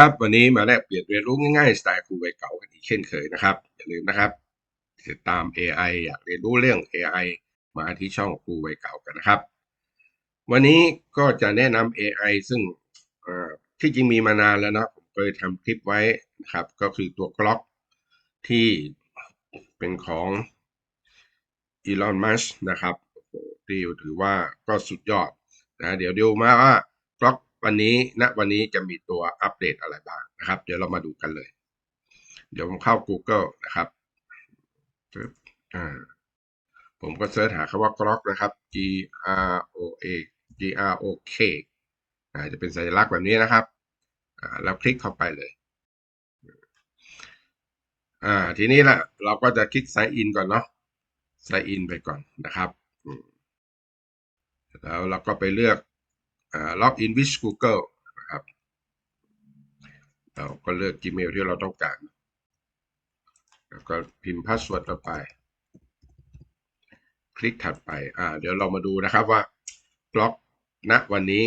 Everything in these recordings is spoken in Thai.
ครับวันนี้มาแลกเปลี่ยนเรียนรู้ง่ายๆสไตล์ครูวัยเก่ากันอีกเช่นเคยนะครับอย่าลืมนะครับ ติดตาม AI อยากเรียนรู้เรื่อง AI มาที่ช่องครูวัยเก่ากันนะครับ วันนี้ก็จะแนะนำ AI ซึ่งที่จริงมีมานานแล้วนะผมเคยทำคลิปไว้นะครับ ก็คือตัวกล็อกที่เป็นของ Elon Musk นะครับที่ถือว่าก็สุดยอดนะเดี๋ยวเดูมาว่า วันนี้ณวันนี้จะมีตัวอัปเดตอะไรบ้างนะครับ เดี๋ยวเรามาดูกันเลย เดี๋ยวผมเข้า Google นะครับผมก็เสิร์ชหาคำว่ากล็อกนะครับ G R O A G R O K จะเป็นสัญลักษณ์แบบนี้นะครับแล้วคลิกเข้าไปเลยทีนี้ล่ะ เราก็จะคลิก sign in ก่อนเนาะ sign in ไปก่อนนะครับแล้วเราก็ไปเลือก อ่า log in with Google นะครับ เราก็เลือก Gmail ที่เราต้องการ แล้วก็พิมพ์พาสเวิร์ดเข้าไป คลิกถัดไป อ่า เดี๋ยวเรามาดูนะครับว่าบล็อกณวันนี้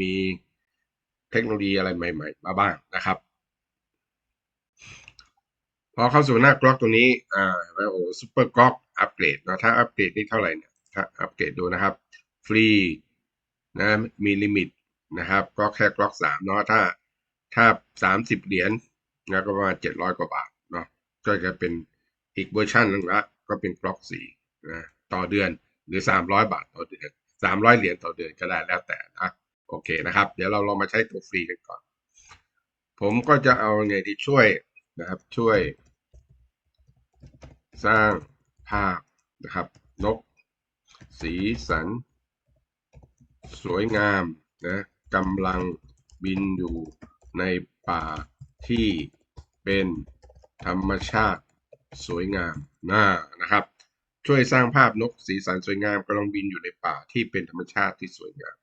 มีเทคโนโลยีอะไรใหม่ๆมาบ้างนะครับ พอเข้าสู่หน้ากล็อกตรงนี้ อ่าโอ้โหซูเปอร์กล็อกอัปเกรดนะถ้าอัปเกรดนี่เท่าไหร่เนี่ย ถ้าอัปเกรดดูนะครับ ฟรี นะมีลิมิตนะครับ ก็แค่กล็อกสามเนาะถ้าถ้าสามสิบเหรียญนะก็ประมาณเจ็ดร้อยกว่าบาทเนาะก็จะเป็นอีกเวอร์ชันหนึงละก็เป็นกล็อกสี่นะต่อเดือนหรือสามร้อยบาทต่อเดือนสามร้อยเหรียญต่อเดือนก็ได้แล้วแต่นะโอเคนะครับ เดี๋ยวเราลองมาใช้ตัวฟรีกันก่อน ผมก็จะเอาไงที่ช่วยนะครับช่วย สร้างภาพนะครับ นก สีสัน สวยงามนะกำลังบินอยู่ในป่าที่เป็นธรรมชาติสวยงามน่านะครับ ช่วยสร้างภาพนกสีสันสวยงามกำลังบินอยู่ในป่าที่เป็นธรรมชาติที่สวยงาม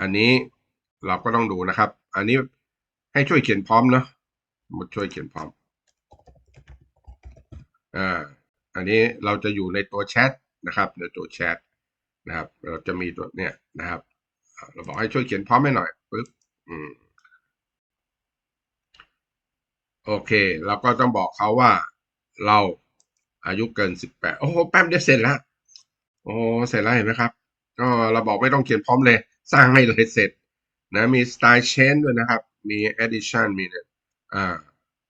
อันนี้เราก็ต้องดูนะครับ อันนี้ให้ช่วยเขียนพร้อมเนาะมาช่วยเขียนพร้อมอ่าอันนี้เราจะอยู่ในตัวแชทนะครับในตัวแชท นะครับ เราจะมีตัวเนี้ยนะครับ เราบอกให้ช่วยเขียนพร้อมให้หน่อยปึ๊บอืมโอเค เราก็ต้องบอกเขาว่าเราอายุเกินสิบแปดโอ้โหแป๊บเดียวเสร็จแล้วโอ้เสร็จแล้วเห็นไหมครับก็เราบอกไม่ต้องเขียนพร้อมเลย สร้างให้เลยเสร็จนะมี style change ด้วยนะครับ มี addition มีเนี่ยอ่า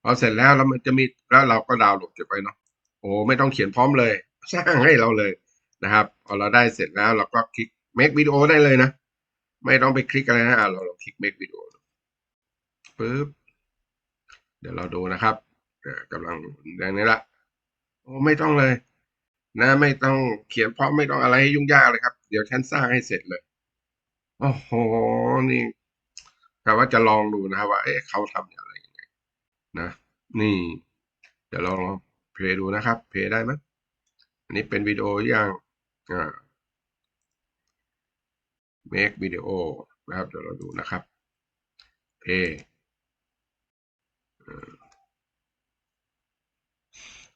พอเสร็จแล้วแล้วมันจะมีแล้วเราก็ดาวน์โหลดเก็บไว้เนาะโอ้ไม่ต้องเขียนพร้อมเลย สร้างให้เราเลย นะครับพอเราได้เสร็จแล้วเราก็คลิก make video ได้เลยนะ ไม่ต้องไปคลิกอะไรนะอะเราลองคลิก make video ปึ๊บเดี๋ยวเราดูนะครับกำลังอย่างนี้ละโอ้ไม่ต้องเลย นะไม่ต้องเขียนเพร้อมไม่ต้องอะไรให้ยุ่งยากเลยครับ เดี๋ยวฉันสร้างให้เสร็จเลยโอ้โหนี่แต่ว่าจะลองดูนะครับว่า เอ๊ะเขาทำอย่างไรยังไงนะ นี่ เดี๋ยวลองลองเพลย์ดูนะครับเพลย์ได้ไหมอันนี้เป็นวิดีโออย่าง make video นะครับ เดี๋ยวเราดูนะครับเพลย์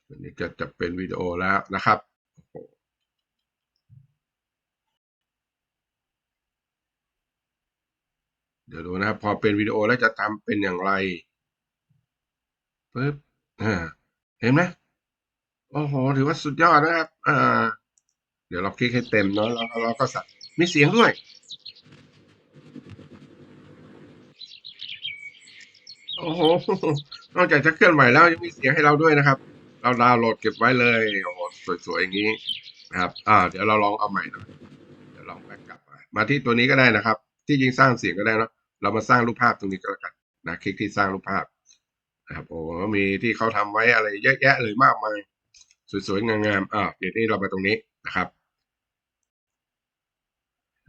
อันนี้จะจะเป็นวิดีโอแล้วนะครับเดี๋ยวดูนะครับ พอเป็นวิดีโอแล้วจะทำเป็นอย่างไรปึ๊บเห็นไหมโอ้โหถือว่าสุดยอดนะครับอ่า เดี๋ยวเราคลิกให้เต็มเนาะแล้วเราก็สั่มีเสียงด้วย โอ้โห นอกจากจะเคลื่อนไหวแล้วยังมีเสียงให้เราด้วยนะครับ เราดาวน์โหลดเก็บไว้เลย โอ้โหสวยๆอย่างนี้นะครับ อ่า เดี๋ยวเราลองเอาใหม่หน่อยเดี๋ยวลองแบ็กกลับมามาที่ตัวนี้ก็ได้นะครับ ที่จริงสร้างเสียงก็ได้เนะเรามาสร้างรูปภาพตรงนี้ก็แล้วกันนะคลิกที่สร้างรูปภาพนะครับโอ้มีที่เขาทำไว้อะไรเยอะแยะเลยมากมายสวยๆงามๆอ่าเดี๋ยวนี้เรามาตรงนี้นะครับ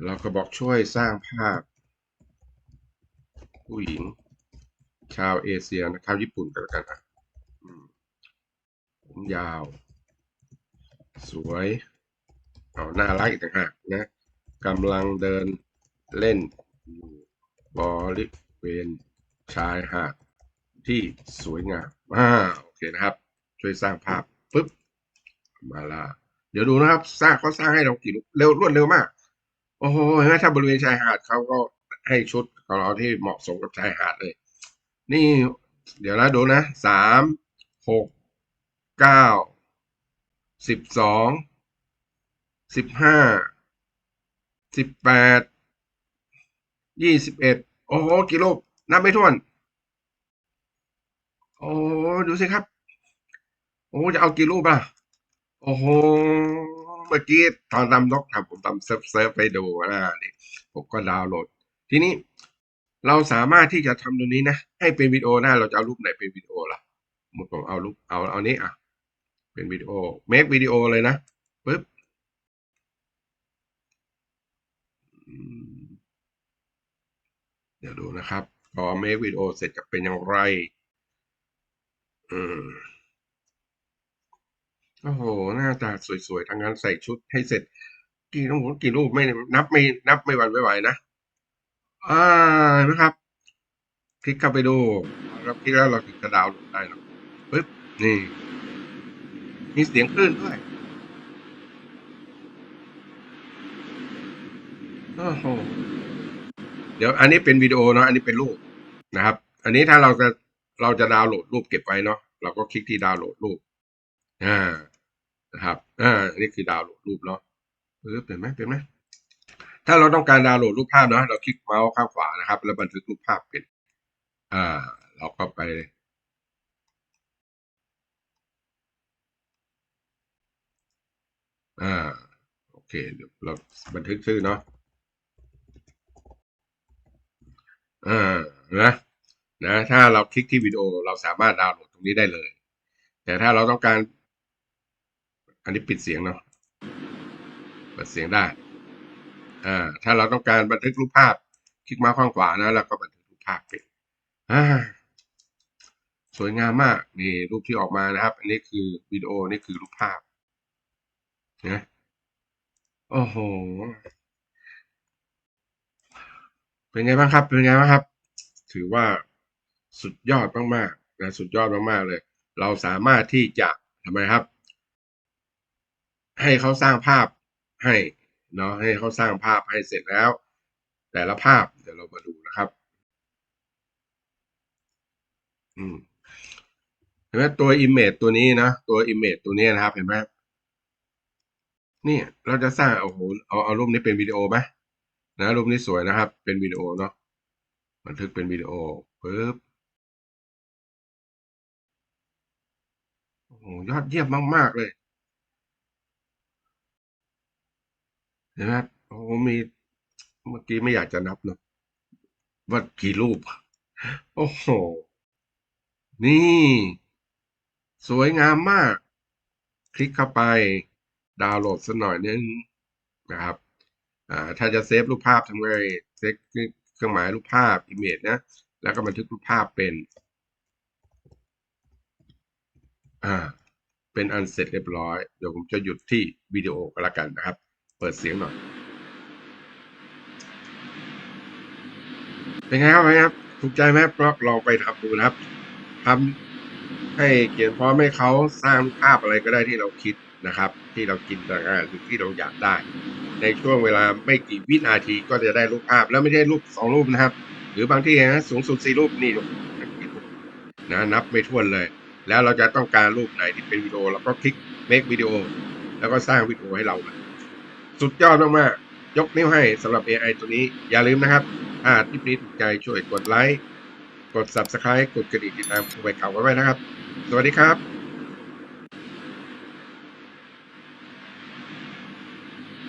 เราก็บอกช่วยสร้างภาพ ผู้หญิง ชาวเอเชียนะชาวญี่ปุ่นก็แล้วกันนะผมยาว สวยเอาน่ารักอีกต่างหากนะกำลังเดินเล่นอยู่บริเวณชายหาดที่สวยงามอ่าโอเคนะครับ ช่วยสร้างภาพปุ๊บมาละเดี๋ยวดูนะครับ สร้างเขาสร้างให้เรากี่รูปเร็วรวดเร็วมาก โอ้โหเห็นไหมถ้าบริเวณชายหาดเขาก็ให้ชุดของเราที่เหมาะสมกับชายหาดเลย นี่เดี๋ยวนะดูนะสามหกเก้าสิบสองสิบห้าสิบแปดยี่สิบเอ็ดโอ้โหกี่รูปนับไม่ถ้วน โอ้ดูสิครับ โอ้จะเอากี่รูปอะ โอ้โห เมื่อกี้ตอนทำนกครับผมทำเซิร์ฟเซิร์ฟไปดูนะนี่ผมก็ดาวน์โหลด ทีนี้เราสามารถที่จะทำตรงนี้นะ ให้เป็นวิดีโอได้าเราจะเอารูปไหนเป็นวิดีโอล่ะสมดผมเอารูปเอาเอานี้อะ เป็นวิดีโอ make วิดีโอเลยนะปึ๊บเดี๋ยวดูนะครับ พอ make วิดีโอเสร็จจะเป็นอย่างไร อืม โอ้โห หน้าตาสวยๆทางงานใส่ชุดให้เสร็จ กี่รูปกี่รูปไม่นับไม่นับไม่หวันไม่ไหวนะ อ่านะครับ คลิกเข้าไปดูแล้วคลิกแล้วเราถึงจะดาวน์โหลดได้เนอะปึ๊บ นี่ มีเสียงคลื่นด้วยโอ้โหเดี๋ยวอันนี้เป็นวิดีโอเนาะอันนี้เป็นรูปนะครับ อันนี้ถ้าเราจะเราจะดาวน์โหลดรูปเก็บไว้เนาะเราก็คลิกที่ดาวน์โหลดรูป อ่านะครับอ่านนี้คือดาวน์โหลดรูปเนาะปึ๊บเห็นไหมเป็นไหมถ้าเราต้องการดาวน์โหลดรูปภาพเนาะเราคลิกเมาส์ข้างขวานะครับ แล้วบันทึกรูปภาพเป็นอ่า เราก็ไปอ่าโอเคเดี๋ยวเราบันทึกชื่อเนาะอ่านะนะ ถ้าเราคลิกที่วิดีโอเราสามารถดาวน์โหลดตรงนี้ได้เลย แต่ถ้าเราต้องการ อันนี้ปิดเสียงเนาะเปิดเสียงได้อ่าถ้าเราต้องการบันทึกรูปภาพ คลิกมาข้างขวานะแล้วก็บันทึกรูปภาพเป็นอ่าสวยงามมากนี่รูปที่ออกมานะครับ อันนี้คือวิดีโอนี่คือรูปภาพนะโอ้โหเป็นไงบ้างครับ เป็นไงบ้างครับ ถือว่าสุดยอดมากๆนะสุดยอดมากๆเลย เราสามารถที่จะทำไมครับ ให้เขาสร้างภาพให้เนาะให้เขาสร้างภาพให้เสร็จแล้ว แต่ละภาพเดี๋ยวเรามาดูนะครับอืมเห็นไหมตัว image ตัวนี้นะตัว image ตัวนี้นะครับ เห็นไหมนี่เราจะสร้างโอ้โหเอาเอารูปนี้เป็นวิดีโอไหมนะรูปนี้สวยนะครับ เป็นวิดีโอเนาะบันทึกเป็นวิดีโอปึ๊บโอ้โหยอดเยี่ยมมาก ๆ เลย เห็นไหมโอ้มีเมื่อกี้ไม่อยากจะนับเนะว่ากี่รูป โอ้โห นี่ สวยงามมาก คลิกเข้าไปดาวน์โหลดสักหน่อยนึงนะครับ อ่า ถ้าจะเซฟรูปภาพทำไงเซฟเครื่องหมายรูปภาพ image นะ แล้วก็บันทึกรูปภาพเป็น อ่า เป็นอันเสร็จเรียบร้อย เดี๋ยวผมจะหยุดที่วิดีโอก็แล้วกันนะครับ เปิดเสียงหน่อย เป็นไงครับเป็นไงครับ ถูกใจไหมเพราะลองไปทำดูนะครับทำให้เขียนพร้อมให้เขาสร้างภาพอะไรก็ได้ที่เราคิดนะครับ ที่เราจินตนาการหรือที่เราอยากได้ ในช่วงเวลาไม่กี่วินาทีก็จะได้รูปภาพ แล้วไม่ใช่รูปสองรูปนะครับ หรือบางที่นะสูงสุดสี่รูปนี่นะนับไม่ถ้วนเลย แล้วเราจะต้องการรูปไหนที่เป็นวิดีโอเราก็คลิก make วิดีโอแล้วก็สร้างวิดีโอให้เรา สุดยอดมากๆ ยกนิ้วให้สำหรับ AI ตัวนี้ อย่าลืมนะครับถ้าคลิปนี้ถูกใจช่วยกดไลค์ กด Subscribe กดกระดิ่งติดตามผู้ใหม่ข่าวไว้นะครับ สวัสดีครับ